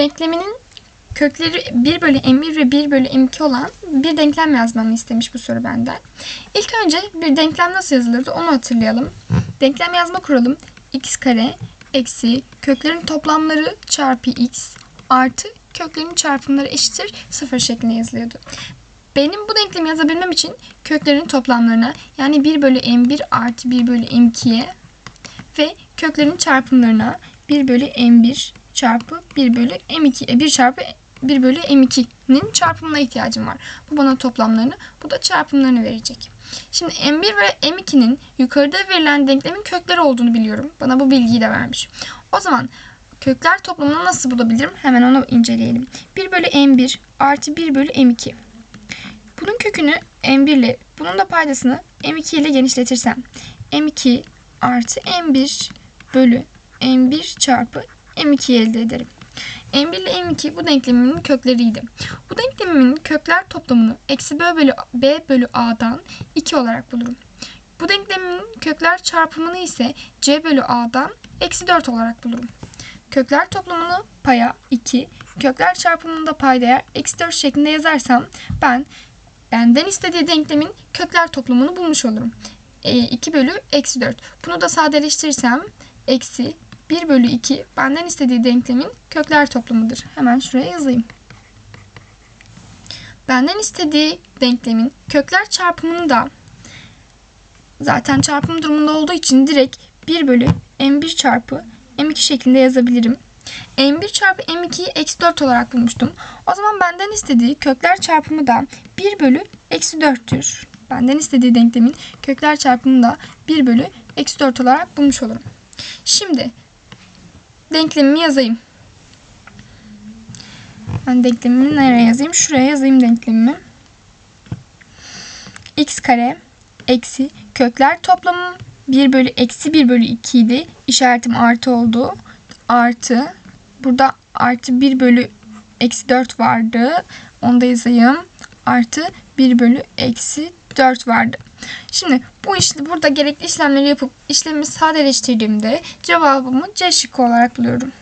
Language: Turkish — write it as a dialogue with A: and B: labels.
A: denkleminin kökleri 1 bölü m1 ve 1 bölü m2 olan bir denklem yazmamı istemiş bu soru benden. İlk önce bir denklem nasıl yazılırdı onu hatırlayalım. Denklem yazma kuralım x kare eksi köklerin toplamları çarpı x artı köklerin çarpımları eşittir 0 şeklinde yazılıyordu. Benim bu denklemi yazabilmem için köklerin toplamlarına yani 1 bölü m1 artı 1 bölü m2'ye ve köklerin çarpımlarına 1 bölü m1 çarpı 1 bölü m2 e, 1 çarpı 1 bölü m2'nin çarpımına ihtiyacım var. Bu bana toplamlarını, bu da çarpımlarını verecek. Şimdi m1 ve m2'nin yukarıda verilen denklemin kökleri olduğunu biliyorum. Bana bu bilgiyi de vermiş. O zaman kökler toplamını nasıl bulabilirim? Hemen onu inceleyelim. 1 bölü m1 artı 1 bölü m2. Bunun kökünü m1 ile bunun da paydasını m2 ile genişletirsem m2 artı m1 bölü m1 çarpı m2 elde ederim. m1 ile m2 bu denklemimin kökleriydi. Bu denklemimin kökler toplamını eksi b bölü, b bölü a'dan 2 olarak bulurum. Bu denklemin kökler çarpımını ise c bölü a'dan eksi 4 olarak bulurum. Kökler toplamını paya 2, kökler çarpımını da paydaya eksi 4 şeklinde yazarsam ben benden istediği denklemin kökler toplamını bulmuş olurum. E, 2 bölü eksi 4. Bunu da sadeleştirirsem eksi 1 bölü 2 benden istediği denklemin kökler toplamıdır. Hemen şuraya yazayım. Benden istediği denklemin kökler çarpımını da zaten çarpım durumunda olduğu için direkt 1 bölü m1 çarpı m2 şeklinde yazabilirim. m1 çarpı m2'yi eksi 4 olarak bulmuştum. O zaman benden istediği kökler çarpımı da 1 bölü eksi 4'tür. Benden istediği denklemin kökler çarpımını da 1 bölü eksi 4 olarak bulmuş olurum. Şimdi denklemimi yazayım. Ben denklemimi nereye yazayım? Şuraya yazayım denklemimi. x kare eksi kökler toplamı 1 bölü eksi 1 bölü 2 idi. İşaretim artı oldu. Artı burada artı 1 bölü eksi 4 vardı. Onu da yazayım. Artı 1 bölü eksi 4 vardı. Şimdi bu işte burada gerekli işlemleri yapıp işlemi sadeleştirdiğimde cevabımı C şıkkı olarak buluyorum.